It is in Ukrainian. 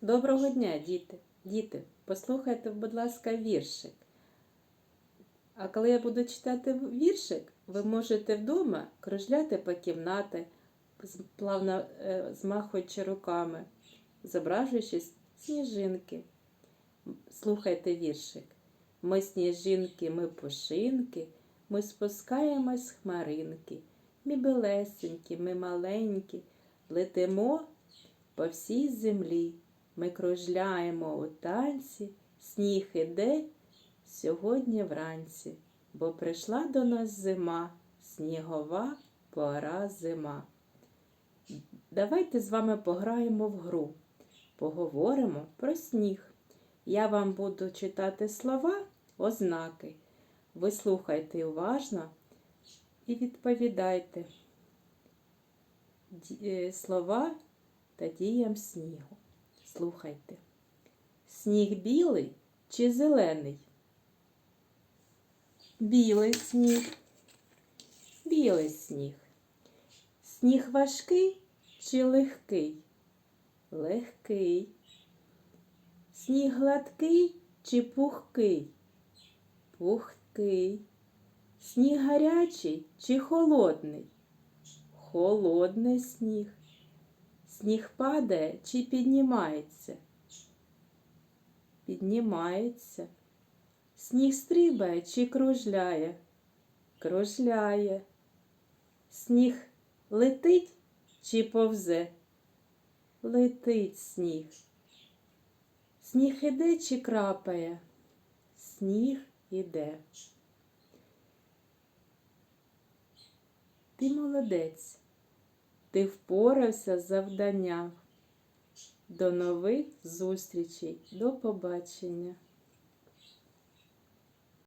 Доброго дня, діти. Діти, послухайте, будь ласка, віршик. А коли я буду читати віршик, ви можете вдома кружляти по кімнаті, плавно е, змахуючи руками, зображуючи сніжинки. Слухайте віршик. Ми сніжинки, ми пушинки, ми спускаємось з хмаринки. Ми білесенькі, ми маленькі, летимо по всій землі. Ми кружляємо у танці, сніг іде сьогодні вранці, бо прийшла до нас зима, снігова пора зима. Давайте з вами пограємо в гру, поговоримо про сніг. Я вам буду читати слова, ознаки. Ви слухайте уважно і відповідайте е, слова та діям снігу. Слухайте. Сніг білий чи зелений? Білий сніг. Білий сніг. Сніг важкий чи легкий? Легкий. Сніг гладкий чи пухкий? Пухкий. Сніг гарячий чи холодний? Холодний сніг. Сніг падає чи піднімається? Піднімається. Сніг стрибає чи кружляє? Кружляє. Сніг летить чи повзе? Летить сніг. Сніг іде чи крапає? Сніг іде. Ти молодець. Ти впорався з завданням. До нових зустрічей. До побачення.